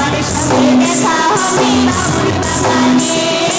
আমার সাথে দেখা হবে বাবুর বাগানে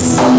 Yes.